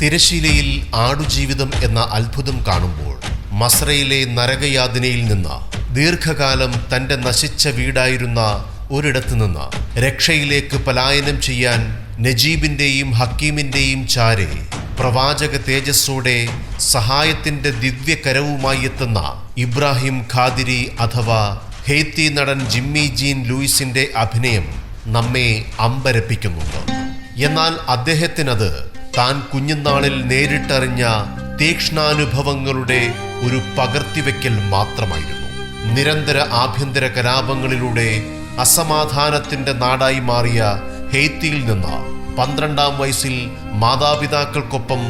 തിരശീലയിൽ ആടുജീവിതം എന്ന അത്ഭുതം കാണുമ്പോൾ മസ്രയിലെ നരകയാതനയിൽ നിന്ന് ദീർഘകാലം തന്റെ നശിച്ച വീടായിരുന്ന ഒരിടത്തു നിന്ന് രക്ഷയിലേക്ക് പലായനം ചെയ്യാൻ നജീബിന്റെയും ഹക്കീമിന്റെയും ചാരെ പ്രവാചക തേജസ്സോടെ സഹായത്തിന്റെ ദിവ്യകരവുമായി എത്തുന്ന ഇബ്രാഹിം ഖാദിരി അഥവാ ഹെയ്ത്തി നടൻ ജിമ്മി ജീൻ ലൂയിസിന്റെ അഭിനയം നമ്മെ അമ്പരപ്പിക്കുന്നുണ്ട്. എന്നാൽ അദ്ദേഹത്തിനത് താൻ കുഞ്ഞുനാളിൽ നേരിട്ടറിഞ്ഞ തീക്ഷ്ണാനുഭവങ്ങളുടെ ഒരു പകർത്തിവെക്കൽ മാത്രമായിരുന്നു. നിരന്തര ആഭ്യന്തര കലാപങ്ങളിലൂടെ അസമാധാനത്തിന്റെ നാടായി മാറിയ ഹെയ്ത്തിയിൽ നിന്ന് പന്ത്രണ്ടാം വയസ്സിൽ മാതാപിതാക്കൾക്കൊപ്പം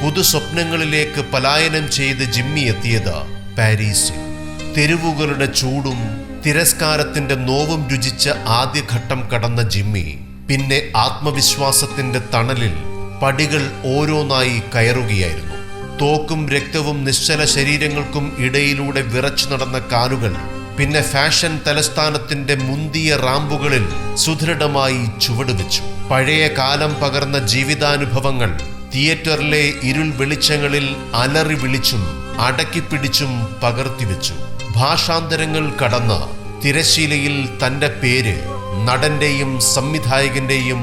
പുതുസ്വപ്നങ്ങളിലേക്ക് പലായനം ചെയ്ത് ജിമ്മി എത്തിയത് പാരീസിൽ. തെരുവുകളുടെ ചൂടും തിരസ്കാരത്തിന്റെ നോവും രുചിച്ച ആദ്യഘട്ടം കടന്ന ജിമ്മി പിന്നെ ആത്മവിശ്വാസത്തിന്റെ തണലിൽ പടികൾ ഓരോന്നായി കയറുകയായിരുന്നു. തോക്കും രക്തവും നിശ്ചല ശരീരങ്ങൾക്കും ഇടയിലൂടെ വിറച്ചു നടന്ന കാലുകൾ പിന്നെ ഫാഷൻ തലസ്ഥാനത്തിന്റെ മുന്തിയ റാമ്പുകളിൽ സുദൃഢമായി ചുവടുവെച്ചു പഴയ കാലം പകർന്ന ജീവിതാനുഭവങ്ങൾ തിയേറ്ററിലെ ഇരുൾ വെളിച്ചങ്ങളിൽ അലറി വിളിച്ചും അടക്കിപ്പിടിച്ചും പകർത്തിവെച്ചു ഭാഷാന്തരങ്ങൾ കടന്ന് തിരശീലയിൽ തന്റെ പേര് നടന്റെയും സംവിധായകന്റെയും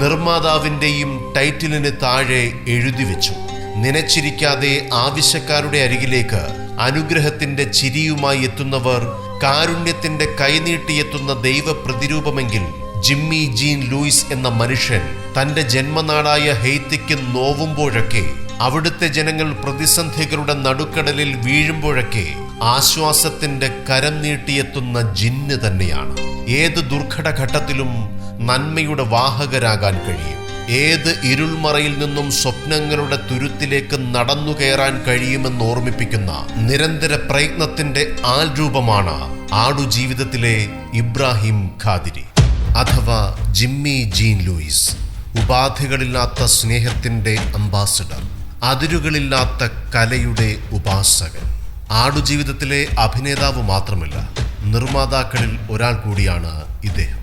നിർമ്മാതാവിന്റെയും ടൈറ്റിലിന് താഴെ എഴുതി വെച്ചു. നനച്ചിരിക്കാതെ ആവശ്യക്കാരുടെ അരികിലേക്ക് അനുഗ്രഹത്തിന്റെ ചിരിയുമായി എത്തുന്നവർ കാരുണ്യത്തിന്റെ കൈനീട്ടിയെത്തുന്ന ദൈവ പ്രതിരൂപമെങ്കിൽ ജിമ്മി ജീൻ ലൂയിസ് എന്ന മനുഷ്യൻ തന്റെ ജന്മനാടായ ഹെയ്ത്തിക്ക് നോവുമ്പോഴൊക്കെ അവിടുത്തെ ജനങ്ങൾ പ്രതിസന്ധികളുടെ നടുക്കടലിൽ വീഴുമ്പോഴൊക്കെ ആശ്വാസത്തിന്റെ കരം നീട്ടിയെത്തുന്ന ജിന്ന് തന്നെയാണ്. ഏത് ദുർഘട ഘട്ടത്തിലും നന്മയുടെ വാഹകരാകാൻ കഴിയും. ഏത് ഇരുൾമറയിൽ നിന്നും സ്വപ്നങ്ങളുടെ തുരുത്തിലേക്ക് നടന്നു കയറാൻ കഴിയുമെന്ന് ഓർമ്മിപ്പിക്കുന്ന നിരന്തര പ്രയത്നത്തിന്റെ ആൾരൂപമാണ് ആടുജീവിതത്തിലെ ഇബ്രാഹിം ഖാദിരി. അഥവാ ജിമ്മി ജീൻ ലൂയിസ്. ഉപാധികളില്ലാത്ത സ്നേഹത്തിന്റെ അംബാസിഡർ. അതിരുകളില്ലാത്ത കലയുടെ ഉപാസകൻ. ആടുജീവിതത്തിലെ അഭിനേതാവ് മാത്രമല്ല നിർമ്മാതാക്കളിൽ ഒരാൾ കൂടിയാണ് ഇദ്ദേഹം.